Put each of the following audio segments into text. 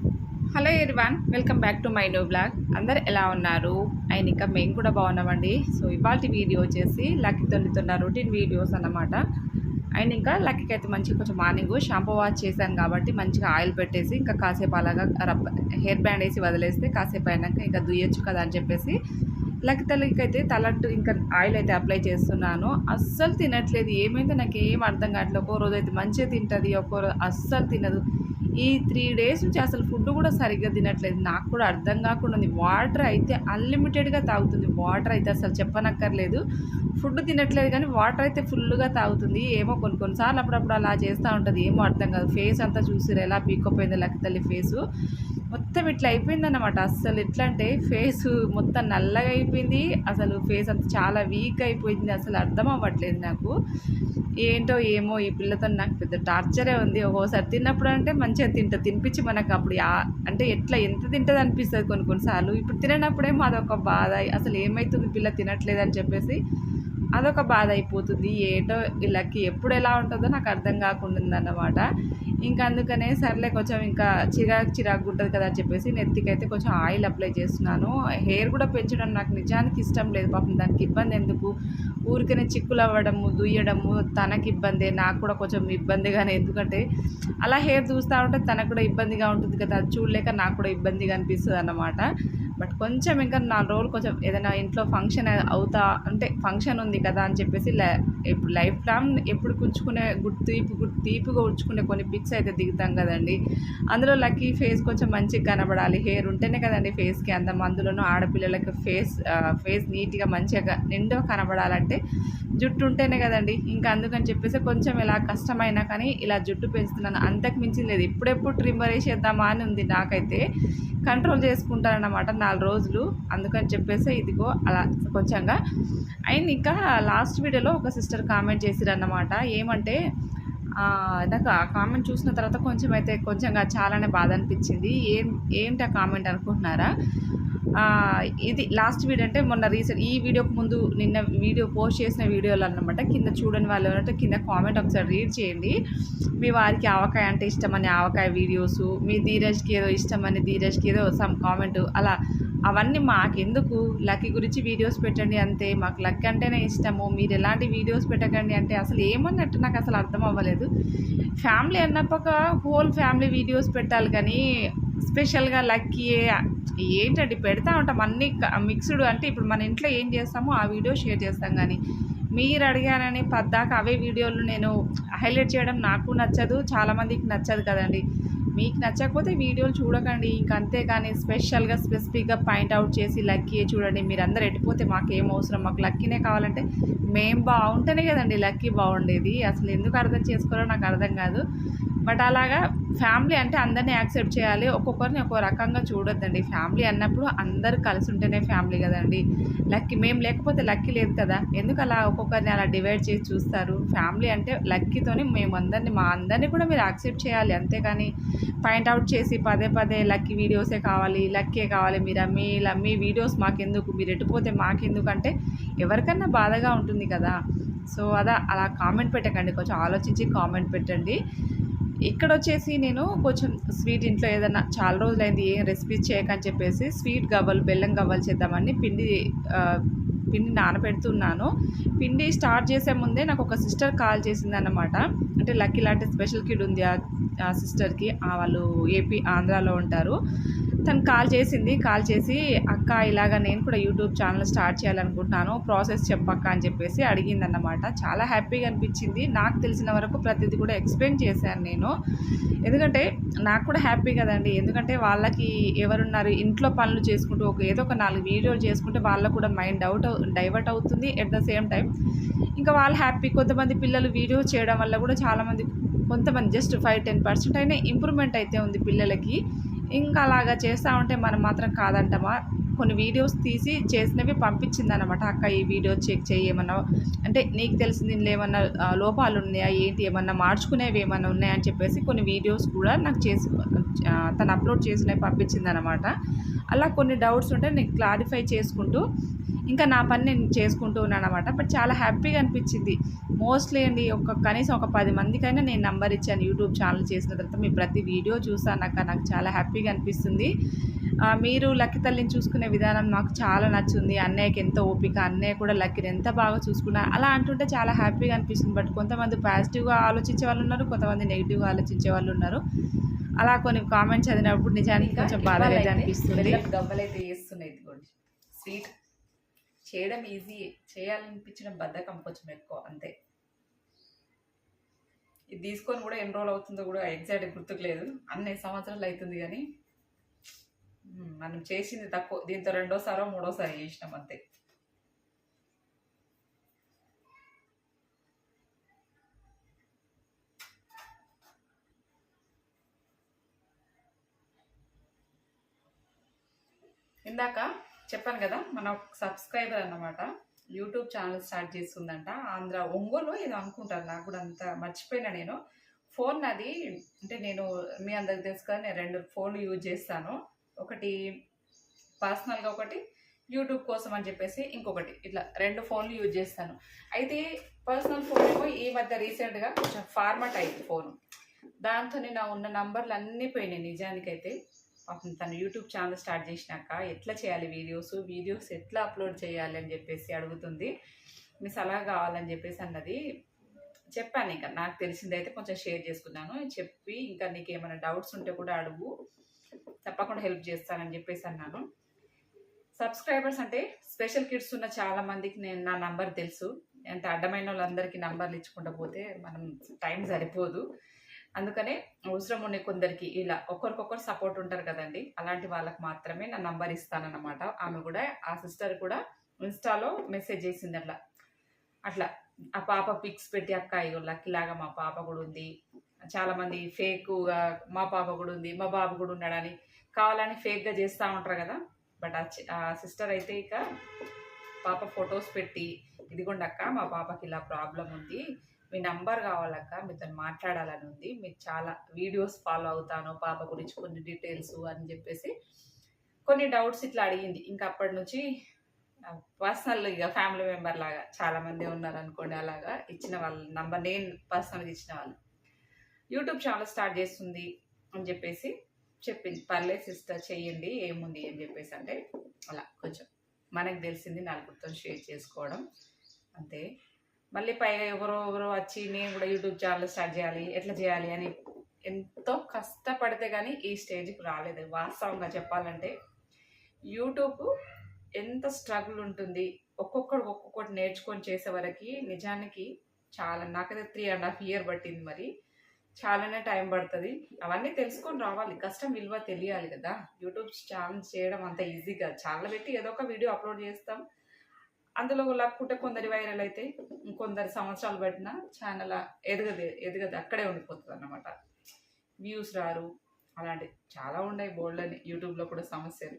Hello everyone welcome back to my new blog అందరు ఎలా ఉన్నారు? అండ్ ఇంకా మేము కూడా బాగున్నామండి. సో ఇవాళ వీడియో వచ్చేసి లక్కీ తొలుతున్న రొటీన్ వీడియోస్ అన్నమాట. అండ్ ఇంకా లక్కీకి అయితే మంచిగా కొంచెం మార్నింగ్ షాంపూ వాష్ చేశాను కాబట్టి మంచిగా ఆయిల్ పెట్టేసి ఇంకా కాసేపు అలాగా రబ్బ హెయిర్ బ్యాండ్ వేసి వదిలేస్తే కాసేపు అయినాక ఇంకా దుయ్యొచ్చు కదా అని చెప్పేసి లక్కీ తల్లికి అయితే తలట్టు ఇంకా ఆయిల్ అయితే అప్లై చేస్తున్నాను. అస్సలు తినట్లేదు. ఏమైతే నాకు ఏం అర్థం కావట్లేదు. ఒక్కో రోజు అయితే మంచిగా తింటుంది ఒక్కో రోజు అస్సలు తినదు. ఈ త్రీ డేస్ నుంచి అసలు ఫుడ్ కూడా సరిగ్గా తినట్లేదు. నాకు కూడా అర్థం కాకుండా ఉంది. వాటర్ అయితే అన్లిమిటెడ్గా తాగుతుంది. వాటర్ అయితే అసలు చెప్పనక్కర్లేదు. ఫుడ్ తినట్లేదు కానీ వాటర్ అయితే ఫుల్గా తాగుతుంది. ఏమో కొన్ని కొన్నిసార్లు అప్పుడప్పుడు అలా చేస్తూ ఉంటుంది. ఏమో అర్థం కాదు. ఫేస్ అంతా చూసిరు ఎలా పీక్కపోయింది లక్కి తల్లి ఫేసు. మొత్తం ఇట్లా అయిపోయిందన్నమాట. అస్సలు ఎట్లా అంటే ఫేస్ మొత్తం నల్లగా అయిపోయింది. అసలు ఫేస్ అంతా చాలా వీక్ అయిపోయింది. అసలు అర్థం అవ్వట్లేదు నాకు. ఏంటో ఏమో ఈ పిల్లతో నాకు పెద్ద టార్చరే ఉంది. ఒక్కోసారి తిన్నప్పుడు అంటే మంచిగా తింటుంది తినిపించి మనకు అప్పుడు అంటే ఎట్లా ఎంత తింటుంది అనిపిస్తుంది కొన్ని కొన్నిసార్లు ఇప్పుడు తిననప్పుడేమో అదొక బాధ. అసలు ఏమవుతుంది పిల్ల తినట్లేదు అని చెప్పేసి అదొక బాధ అయిపోతుంది ఏటో వీళ్ళకి ఎప్పుడు ఎలా ఉంటుందో నాకు అర్థం కాకుండా అన్నమాట ఇంకా అందుకనే సర్లే కొంచెం ఇంకా చిరాకు చిరాకు ఉంటుంది కదా అని చెప్పేసి నెత్తికైతే కొంచెం ఆయిల్ అప్లై చేస్తున్నాను. హెయిర్ కూడా పెంచడం నాకు నిజానికి ఇష్టం లేదు. పాపం దానికి ఇబ్బంది ఎందుకు? ఊరికనే చిక్కులు అవ్వడము దుయ్యడము తనకి ఇబ్బంది నాకు కూడా కొంచెం ఇబ్బందిగానే. ఎందుకంటే అలా హెయిర్ చూస్తూ ఉంటే తనకు కూడా ఇబ్బందిగా ఉంటుంది కదా. అది చూడలేక నాకు కూడా ఇబ్బందిగా అనిపిస్తుంది అన్నమాట బట్ కొంచెం ఇంకా నాలుగు రోజులు కొంచెం ఏదైనా ఇంట్లో ఫంక్షన్ అవుతా అంటే ఫంక్షన్ ఉంది కదా అని చెప్పేసి లై- ఇప్పుడు లైఫ్ లాంగ్ ఎప్పుడు గుంచుకునే గుర్తు తీపి తీపిగా ఉంచుకునే కొన్ని పిక్స్ అయితే దిగుతాం కదండి. అందులో లక్కీ ఫేస్ కొంచెం మంచిగా కనబడాలి. హెయిర్ ఉంటేనే కదండి ఫేస్కి అంత మందులను ఆడపిల్లలకి ఫేస్ ఫేస్ నీట్గా మంచిగా నిండుగా కనబడాలంటే జుట్టు ఉంటేనే కదండి. ఇంకా అందుకని చెప్పేసి కొంచెం ఇలా కష్టమైనా కానీ ఇలా జుట్టు పెంచుతున్నాను. అంతకు మించి లేదు. ఇప్పుడెప్పుడు ట్రిమ్మర్ వేసేద్దామా అని ఉంది నాకైతే. కంట్రోల్ చేసుకుంటానన్నమాట. నాలుగు రోజులు అందుకని చెప్పేసి ఇదిగో అలా కొంచెంగా. అండ్ ఇంకా లాస్ట్ వీడియోలో ఒక సిస్టర్ కామెంట్ చేసిరన్నమాట. ఏమంటే నాకు ఆ కామెంట్ చూసిన తర్వాత కొంచెం అయితే కొంచెంగా చాలానే బాధ అనిపించింది. ఏం ఏంటి ఆ కామెంట్ అనుకుంటున్నారా? ఇది లాస్ట్ వీడియో అంటే మొన్న రీసెంట్ ఈ వీడియోకి ముందు నిన్న వీడియో పోస్ట్ చేసిన వీడియోలు అన్నమాట. కింద చూడని వాళ్ళు ఎవరంటే కింద కామెంట్ ఒకసారి రీడ్ చేయండి. మీ వారికి ఆవకాయ అంటే ఇష్టమని ఆవకాయ వీడియోస్ మీ ధీరజ్కి ఏదో ఇష్టమని ధీరజ్కి ఏదో సమ్ కామెంట్ అలా అవన్నీ మాకెందుకు? లక్కీ గురించి వీడియోస్ పెట్టండి అంతే. మాకు లక్ అంటేనే ఇష్టము. మీరు ఎలాంటి వీడియోస్ పెట్టకండి అంటే అసలు ఏమన్నట్టు నాకు అసలు అర్థం అవ్వలేదు. ఫ్యామిలీ అన్నప్పక హోల్ ఫ్యామిలీ వీడియోస్ పెట్టాలి కానీ స్పెషల్గా లక్కీ ఏంటండి? పెడతా ఉంటాం. అన్ని మిక్స్డ్ అంటే ఇప్పుడు మన ఇంట్లో ఏం చేస్తామో ఆ వీడియో షేర్ చేస్తాం కానీ మీరు అడిగారని పద్దాక అవే వీడియోలు నేను హైలైట్ చేయడం నాకు నచ్చదు చాలామందికి నచ్చదు కదండి. మీకు నచ్చకపోతే వీడియోలు చూడకండి. ఇంక అంతేగాని స్పెషల్గా స్పెసిఫిక్గా పాయింట్ అవుట్ చేసి లక్కీ చూడండి. మీరు అందరు ఎట్టిపోతే మాకు ఏం అవసరం. మాకు లక్కీనే కావాలంటే మేం బాగుంటేనే కదండి లక్కీ బాగుండేది. అసలు ఎందుకు అర్థం చేసుకోవాలో నాకు అర్థం కాదు. బట్ అలాగా ఫ్యామిలీ అంటే అందరినీ యాక్సెప్ట్ చేయాలి. ఒక్కొక్కరిని ఒక్కో రకంగా చూడొద్దండి. ఫ్యామిలీ అన్నప్పుడు అందరు కలిసి ఉంటేనే ఫ్యామిలీ కదండి. లక్కీ మేము లేకపోతే లక్కీ లేదు కదా. ఎందుకు అలా ఒక్కొక్కరిని అలా డివైడ్ చేసి చూస్తారు? ఫ్యామిలీ అంటే లక్కీతోని మేము అందరినీ మా అందరినీ కూడా మీరు యాక్సెప్ట్ చేయాలి. అంతేగాని పాయింట్ అవుట్ చేసి పదే పదే లక్కీ వీడియోసే కావాలి లక్కీ కావాలి. మీరు మీ ఇలా మీ వీడియోస్ మాకెందుకు? మీరు ఎటుపోతే మాకెందుకంటే ఎవరికన్నా బాధగా ఉంటుంది కదా. సో అదా అలా కామెంట్ పెట్టకండి. కొంచెం ఆలోచించి కామెంట్ పెట్టండి. ఇక్కడ వచ్చేసి నేను కొంచెం స్వీట్ ఇంట్లో ఏదైనా చాలా రోజులైంది ఏం రెసిపీస్ చేయకని చెప్పేసి స్వీట్ గవ్వలు బెల్లం గవ్వలు చేద్దామని పిండి పిండి నానబెడుతున్నాను. పిండి స్టార్ట్ చేసే ముందే నాకు ఒక సిస్టర్ కాల్ చేసింది అనమాట అంటే లక్కీ లాంటి స్పెషల్ కిడ్ ఉంది ఆ- సిస్టర్కి. వాళ్ళు ఏపీ ఆంధ్రాలో ఉంటారు. తను కాల్ చేసింది కాల్ చేసి అక్క ఇలాగ నేను కూడా యూట్యూబ్ ఛానల్ స్టార్ట్ చేయాలనుకుంటున్నాను ప్రాసెస్ చెప్పక్క అని చెప్పేసి అడిగిందన్నమాట. చాలా హ్యాపీగా అనిపించింది. నాకు తెలిసిన వరకు ప్రతిదీ కూడా ఎక్స్ప్లెయిన్ చేశాను నేను. ఎందుకంటే నాకు కూడా హ్యాపీ కదండి. ఎందుకంటే వాళ్ళకి ఎవరున్నారు ఇంట్లో పనులు చేసుకుంటూ ఒక ఏదో ఒక నాలుగు వీడియోలు చేసుకుంటే వాళ్ళకు కూడా మైండ్ డౌట్ డైవర్ట్ అవుతుంది ఎట్ ద సేమ్ టైం ఇంకా వాళ్ళు హ్యాపీ. కొంతమంది పిల్లలు వీడియో చేయడం వల్ల కూడా చాలామంది కొంతమంది జస్ట్ ఫైవ్ టెన్ పర్సెంట్ అయినా ఇంప్రూవ్మెంట్ అయితే ఉంది పిల్లలకి. ఇంకా అలాగా చేస్తూ ఉంటే మనం మాత్రం కాదంటమా? కొన్ని వీడియోస్ తీసి చేసినవి పంపించింది అనమాట అక్క ఈ వీడియో చెక్ చేయమన్నా అంటే నీకు తెలిసింది ఇందులో ఏమన్నా లోపాలు ఉన్నాయా? ఏంటి? ఏమన్నా మార్చుకునేవి ఏమన్నా ఉన్నాయా? అని చెప్పేసి కొన్ని వీడియోస్ కూడా నాకు చేసి తను అప్లోడ్ చేసినవి పంపించింది అనమాట అలా కొన్ని డౌట్స్ ఉంటే నేను క్లారిఫై చేసుకుంటూ ఇంకా నా పని నేను చేసుకుంటూ ఉన్నాను అనమాట బట్ చాలా హ్యాపీగా అనిపించింది. మోస్ట్లీ అండి ఒక కనీసం ఒక పది మందికైనా నేను నంబర్ ఇచ్చాను యూట్యూబ్ ఛానల్ చేసిన తర్వాత. మీ ప్రతి వీడియో చూసాక నాకు చాలా హ్యాపీగా అనిపిస్తుంది. మీరు లక్కీ తల్లిని చూసుకునే విధానం నాకు చాలా నచ్చింది. అన్నయ్యకి ఎంత ఓపిక అన్నయ్య కూడా లక్కీని ఎంత బాగా చూసుకున్నా అలా అంటుంటే చాలా హ్యాపీగా అనిపిస్తుంది. బట్ కొంతమంది పాజిటివ్గా ఆలోచించే వాళ్ళు ఉన్నారు కొంతమంది నెగిటివ్గా ఆలోచించే వాళ్ళు ఉన్నారు. అలా కొన్ని కామెంట్స్ చదివినప్పుడు నిజానికి కొంచెం బాధ అయితే అనిపిస్తుంది గవ్వలైతే చేస్తున్నాయి స్వీట్ చేయడం ఈజీ చేయాలనిపించడం బద్ధకం కొంచెం ఎక్కువ అంతే. ఇది తీసుకొని కూడా ఎన్ని రోజులు అవుతుందో కూడా ఎగ్జాక్ట్ గుర్తుకు లేదు. అన్ని సంవత్సరాలు అవుతుంది కానీ మనం చేసింది తక్కువ. దీంతో రెండోసారో మూడోసారి చేసినాం అంతే. ఇందాక చెప్పాను కదా మన సబ్స్క్రైబర్ అన్నమాట. యూట్యూబ్ ఛానల్ స్టార్ట్ చేస్తుందంట. ఆంధ్ర ఒంగోలు ఏదో అనుకుంటాను నాకు కూడా అంత మర్చిపోయినా నేను. ఫోన్ నాది అంటే నేను మీ అందరికి తెలుసు కదా నేను రెండు ఫోన్లు యూజ్ చేస్తాను. ఒకటి పర్సనల్గా ఒకటి యూట్యూబ్ కోసం అని చెప్పేసి ఇంకొకటి. ఇట్లా రెండు ఫోన్లు యూజ్ చేస్తాను. అయితే పర్సనల్ ఫోన్ ఏమో ఈ మధ్య రీసెంట్గా కొంచెం ఫార్మాట్ అయింది ఫోను దాంతో నా ఉన్న నంబర్లు అన్నీ పోయినాయి నిజానికైతే. తను యూట్యూబ్ ఛానల్ స్టార్ట్ చేసినాక ఎట్లా చేయాలి వీడియోస్ వీడియోస్ ఎట్లా అప్లోడ్ చేయాలి అని చెప్పేసి అడుగుతుంది. మీ సలహా కావాలని చెప్పేసి అన్నది చెప్పాను ఇంకా. నాకు తెలిసిందైతే కొంచెం షేర్ చేసుకున్నాను. చెప్పి ఇంకా నీకు ఏమైనా డౌట్స్ ఉంటే కూడా అడుగు. తప్పకుండా హెల్ప్ చేస్తానని చెప్పేసి అన్నాను. సబ్స్క్రైబర్స్ అంటే స్పెషల్ కిడ్స్ ఉన్న చాలా మందికి నేను నా నంబర్ తెలుసు. ఎంత అడ్డమైన వాళ్ళందరికీ నంబర్లు ఇచ్చుకుంటూ పోతే మనం టైం సరిపోదు. అందుకనే అవసరం ఉండే కొందరికి ఇలా ఒకరికొకరు సపోర్ట్ ఉంటారు కదండి. అలాంటి వాళ్ళకి మాత్రమే నా నంబర్ ఇస్తానన్నమాట. ఆమె కూడా ఆ సిస్టర్ కూడా ఇన్స్టాలో మెసేజ్ చేసింది అట్లా. అట్లా ఆ పాప పిక్స్ పెట్టి అక్క ఇగో లక్కీలాగా మా పాప కూడా ఉంది. చాలా మంది ఫేక్గా మా పాప కూడా ఉంది మా బాబు కూడా ఉన్నాడని కావాలని ఫేక్గా చేస్తూ ఉంటారు కదా. బట్ ఆ సిస్టర్ అయితే ఇక పాప ఫొటోస్ పెట్టి ఇదిగోండి అక్క మా పాపకి ఇలా ప్రాబ్లం ఉంది. మీ నంబర్ కావాలక్క మీతో మాట్లాడాలని ఉంది. మీకు చాలా వీడియోస్ ఫాలో అవుతాను పాప గురించి కొన్ని డీటెయిల్స్ అని చెప్పేసి కొన్ని డౌట్స్ ఇట్లా అడిగింది. ఇంకా అప్పటి నుంచి పర్సనల్ ఇక ఫ్యామిలీ మెంబర్ లాగా చాలా మంది ఉన్నారు అనుకోండి అలాగా ఇచ్చిన వాళ్ళ నంబర్ నేను పర్సనల్గా ఇచ్చిన వాళ్ళు. యూట్యూబ్ ఛానల్ స్టార్ట్ చేస్తుంది అని చెప్పేసి చెప్పింది పర్లేదు సిస్టర్ చెయ్యండి ఏముంది అని చెప్పేసి అంటే అలా కొంచెం మనకు తెలిసింది నలుగురితో షేర్ చేసుకోవడం. అంతే. మళ్ళీ పైగా ఎవరో ఎవరో వచ్చి నేను కూడా యూట్యూబ్ ఛానల్ స్టార్ట్ చేయాలి ఎట్లా చేయాలి అని ఎంతో కష్టపడితే కానీ ఈ స్టేజ్కి రాలేదు. వాస్తవంగా చెప్పాలంటే యూట్యూబ్ ఎంత స్ట్రగుల్ ఉంటుంది ఒక్కొక్కడు ఒక్కొక్కటి నేర్చుకొని చేసే వరకు నిజానికి చాలా నాకైతే త్రీ అండ్ హాఫ్ ఇయర్ పట్టింది మరి. చాలానే టైం పడుతుంది. అవన్నీ తెలుసుకొని రావాలి. కష్టం విలువ తెలియాలి కదా. యూట్యూబ్ ఛానల్ చేయడం అంత ఈజీగా చాలా పెట్టి ఏదో ఒక వీడియో అప్లోడ్ చేస్తాం. అందులో లక్కుంటే కొందరి వైరల్ అయితే ఇంకొందరి సంవత్సరాలు పెట్టినా ఛానల్ ఎదగదు ఎదగదు అక్కడే ఉండిపోతుంది అన్నమాట వ్యూస్ రారు అలాంటి చాలా ఉన్నాయి బోల్డ్ అని యూట్యూబ్లో కూడా సమస్యలు.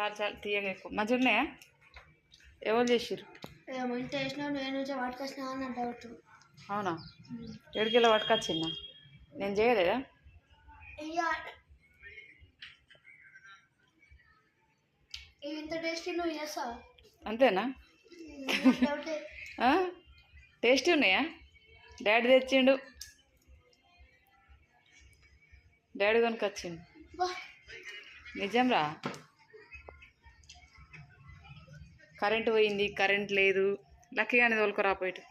చాలా చాలా తీయగా ఎక్కువ. మంచిగా ఉన్నాయా? ఎవరు చేసిర్రు? వేసినావు నేను పట్టుకొచ్చినా డౌట్ అవునా? ఏడుకెళ్ళి పట్టుకొచ్చిందా? నేను చేయలేదా? ఇంత టేస్టీ నువ్వు చేస్తావు? అంతేనా? టేస్టీ ఉన్నాయా? డాడీ తెచ్చిండు. డాడీ కొనుకొచ్చిండు బా నిజం రా కరెంట్ పోయింది కరెంట్ లేదు. లక్కీగా అనేది పోయిటు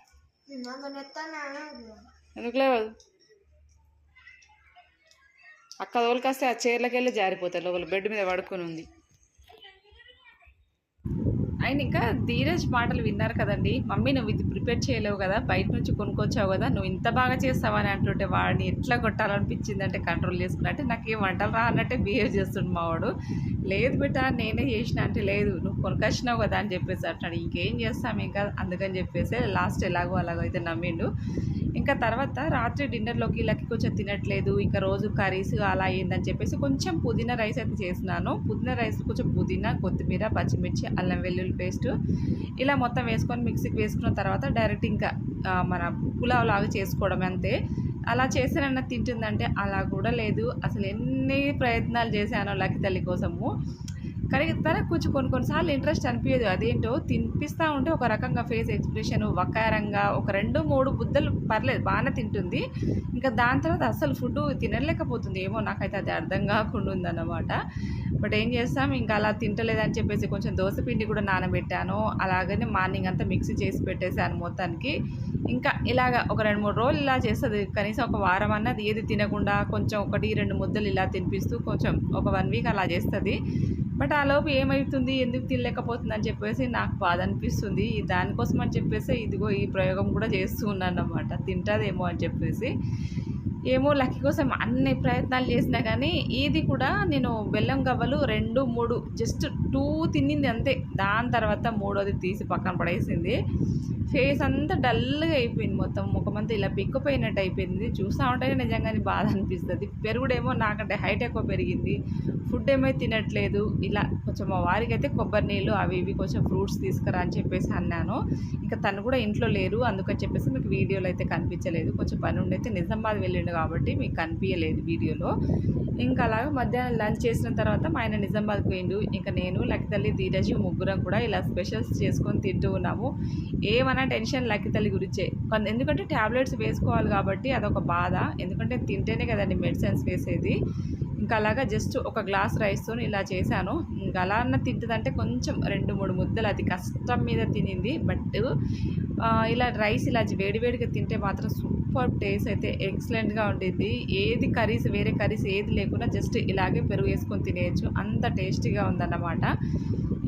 నాకు ఎందుకు లేవదు? అక్క తోలుకొస్తే ఆ చీరలకి జారిపోతాయి జారిపోతారు లోపల బెడ్ మీద పడుకొని ఉంది. అండ్ ఇంకా ధీరజ్ మాటలు విన్నారు కదండి మమ్మీ నువ్వు ఇది ప్రిపేర్ చేయలేవు కదా బయట నుంచి కొనుక్కొచ్చావు కదా నువ్వు ఇంత బాగా చేస్తావని అంటుంటే వాడిని ఎట్లా కొట్టాలనిపించింది అంటే కంట్రోల్ చేసుకున్నట్టే నాకు ఏం వంటలు రా అన్నట్టే బిహేవ్ చేస్తుండు మా వాడు. లేదు బిడ్డ నేనే చేసిన అంటే లేదు నువ్వు కొనుకొచ్చినావు కదా అని చెప్పేసి అంటున్నాడు. ఇంకేం చేస్తాం ఇంకా? అందుకని చెప్పేసి లాస్ట్ ఎలాగో అలాగో అయితే నమ్మిండు. ఇంకా తర్వాత రాత్రి డిన్నర్లోకి ఇలాకి కొంచెం తినట్లేదు ఇంకా రోజు కర్రీస్ అలా అయ్యిందని చెప్పేసి కొంచెం పుదీనా రైస్ అయితే చేసినాను పుదీనా రైస్ కొంచెం పుదీనా కొత్తిమీర పచ్చిమిర్చి అల్లం వెల్లుల్లి పేస్ట్ ఇలా మొత్తం వేసుకొని మిక్సీకి వేసుకున్న తర్వాత డైరెక్ట్ ఇంకా మన పులావ్ లాగా చేసుకోవడం అంతే. అలా చేసానన్న తింటుందంటే అలా కూడా లేదు. అసలు ఎన్ని ప్రయత్నాలు చేశానో లకి తల్లి కోసము. కానీ తనకు కొంచెం కొన్ని కొన్నిసార్లు ఇంట్రెస్ట్ అనిపించదు అదేంటో తినిపిస్తూ ఉంటే ఒక రకంగా ఫేస్ ఎక్స్ప్రెషన్ వకారంగా ఒక రెండు మూడు బుద్ధలు పర్లేదు బాగానే తింటుంది. ఇంకా దాని తర్వాత అసలు ఫుడ్ తినలేకపోతుంది. ఏమో నాకైతే అది అర్థం కాకుండా ఉందన్నమాట. బట్ ఏం చేస్తాం? ఇంకా అలా తింటలేదని చెప్పేసి కొంచెం దోశ పిండి కూడా నానబెట్టాను. అలాగనే మార్నింగ్ అంతా మిక్సీ చేసి పెట్టేశాను మొత్తానికి. ఇంకా ఇలాగ ఒక రెండు మూడు రోజులు ఇలా చేస్తుంది. కనీసం ఒక వారం అన్నది ఏది తినకుండా కొంచెం ఒకటి రెండు ముద్దలు ఇలా తినిపిస్తూ కొంచెం ఒక వన్ వీక్ అలా చేస్తుంది. బట్ ఆ లోపు ఏమవుతుంది ఎందుకు తినలేకపోతుంది అని చెప్పేసి నాకు బాధ అనిపిస్తుంది. దానికోసం అని చెప్పేసి ఇదిగో ఈ ప్రయోగం కూడా చేస్తూ ఉన్నాను అనమాట తింటుందేమో అని చెప్పేసి. ఏమో లక్కీ కోసం అన్ని ప్రయత్నాలు చేసినా కానీ ఇది కూడా నేను బెల్లం గవ్వలు రెండు మూడు జస్ట్ టూ తిన్నింది అంతే. దాని తర్వాత మూడోది తీసి పక్కన పడేసింది. ఫేస్ అంతా డల్గా అయిపోయింది మొత్తం ముఖమంతా ఇలా పిక్కుపోయినట్టు అయిపోయింది. చూస్తూ ఉంటే నిజంగానే బాధ అనిపిస్తుంది. పెరుగుడేమో నాకంటే హైట్ ఎక్కువ పెరిగింది. ఫుడ్ ఏమో తినట్లేదు. ఇలా కొంచెం మా వారికి అయితే కొబ్బరి నీళ్ళు అవి ఇవి కొంచెం ఫ్రూట్స్ తీసుకురా అని చెప్పేసి అన్నాను. ఇంకా తను కూడా ఇంట్లో లేరు. అందుకని చెప్పేసి మీకు వీడియోలో అయితే కనిపించలేదు. కొంచెం పని ఉండైతే నిజామాబాద్ వెళ్ళిండు కాబట్టి మీకు కనిపించలేదు వీడియోలో. ఇంకా అలాగే మధ్యాహ్నం లంచ్ చేసిన తర్వాత మా ఆయన నిజామాబాద్ పోయిండు. ఇంకా నేను లక్కితల్లి ధీరజి ముగ్గురం కూడా ఇలా స్పెషల్స్ చేసుకొని తింటూ ఉన్నాము. ఏమన్నా టెన్షన్ లక్కితల్లి గురించే. కొంత ఎందుకంటే ట్యాబ్లెట్స్ వేసుకోవాలి కాబట్టి అదొక బాధ. ఎందుకంటే తింటేనే కదండి మెడిసిన్స్ వేసేది. ఇంకా అలాగా జస్ట్ ఒక గ్లాస్ రైస్తో ఇలా చేశాను. ఇంకా అలా అన్న తింటుందంటే కొంచెం రెండు మూడు ముద్దలు అది కష్టం మీద తినింది. బట్ ఇలా రైస్ ఇలా వేడివేడిగా తింటే మాత్రం సూపర్ టేస్ట్ అయితే ఎక్సలెంట్గా ఉండేది ఏది కర్రీస్ వేరే కర్రీస్ ఏది లేకుండా జస్ట్ ఇలాగే పెరుగు వేసుకొని తినేయచ్చు. అంత టేస్టీగా ఉందన్నమాట.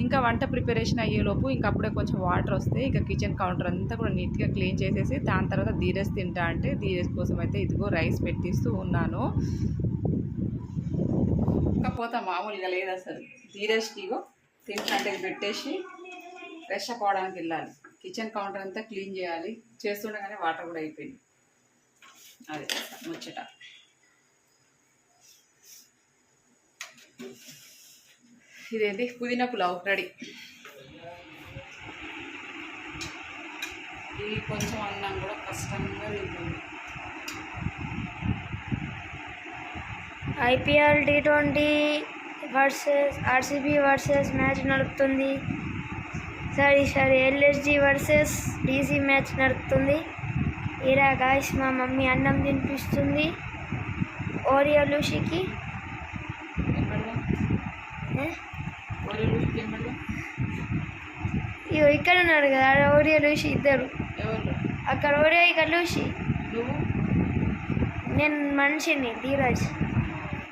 ఇంకా వంట ప్రిపరేషన్ అయ్యేలోపు ఇంకా అప్పుడే కొంచెం వాటర్ వస్తే ఇంకా కిచెన్ కౌంటర్ అంతా కూడా నీట్గా క్లీన్ చేసేసి దాని తర్వాత ధీరస్ తింటా అంటే ధీరస్ కోసం అయితే ఇదిగో రైస్ పెట్టిస్తూ ఉన్నాను. ఇంకా మామూలుగా లేదు అసలు. ధీరజ్కి ఇగో తింటా అంటే పెట్టేసి ఫ్రెష్ అప్ అవడానికి వెళ్ళాలి. కిచెన్ కౌంటర్ అంతా క్లీన్ చేయాలి. చేస్తుండగానే వాటర్ కూడా అయిపోయింది. అదే ముచ్చట. ఇదేంటి? పుదీనా పులావ్ రెడీ. ఇది కొంచెం అన్నం కూడా కష్టంగా తింటుంది. IPL T twenty versus RCB versus match నడుపుతుంది. Sorry sorry LSG versus DC match నడుపుతుంది. ఈరా గాయస్ మా మమ్మీ అన్నం తినిపిస్తుంది. ఓరియో లూషికి ఇగో ఇక్కడ ఉన్నారు కదా ఆడ ఓరియో లూషి ఇద్దరు. అక్కడ ఓరియో ఇక్కడ లూషి. నువ్వు? నేను మనిషిని ధీరజ్.